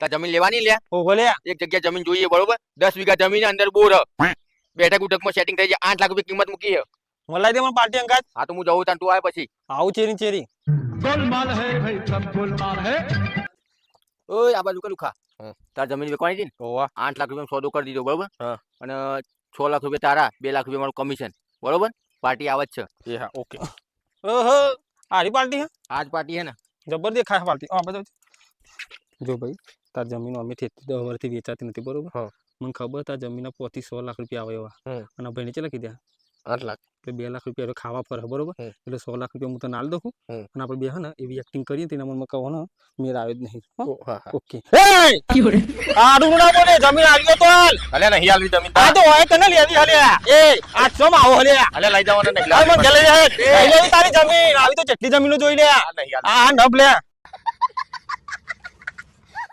તાર જમીન લેવાની લે. ઓહો લે. એક જગ્યા જમીન જોઈએ બરોબર? દસ વીઘા જમીન અંદર બોર બેઠક ઉઠકમાં સેટિંગ થઈ જાય. આઠ લાખ રૂપિયા કિંમત મૂકી છે. મલાઈ દે મને પાર્ટી અંગાજ હા તો હું જવું તાન તું આવે પછી. આવું ચેરી ચેરી. ગોલમાલ હે ભાઈ સબ ગોલમાલ હે. ઓય આ બાજુ કલુખા તાર જમીન વેચવાની હતી ને? આઠ લાખ રૂપિયા સોદો કરી દીધો બરોબર? અને છ લાખ રૂપિયા તારા બે લાખ રૂપિયા મારું કમિશન બરોબર? પાર્ટી આવે જ છે. એ હા ઓકે. ઓહો આરી પાર્ટી હે? આજ પાર્ટી હે ને? જબરદસ્ત ખાસ પાર્ટી. આ બધો જો ભાઈ. તાર જમીન અમે દસ વર્ષથી વેચાતી નથી બરોબર? મને ખબર તાર જમીનના પોતી સો લાખ રૂપિયા આવે એવા. અને ભાઈને ચેલા કીધા? આઠ લાખ. એટલે બે લાખ રૂપિયા ખાવા પર બરોબર? એટલે સો લાખ રૂપિયા હું તને આલ દઉં. અને આપણે બે હે ને એવી એક્ટિંગ કરીએ તેના મનમાં કહો ને મેર આવે જ નહીં. ઓકે. આડું ના બોલે જમીન આવ્યો તો હાલ. અલે નહીં આલવી જમીન આ તો હોય તને લેવી હલે. એ આઠસો માં આવો હલે. અલે લઈ જવાનો નહીં. લઈ જવાની. તારી જમીન. આવી તો જેટલી જમીનો જોઈ લે. નહીં આ નબ લે.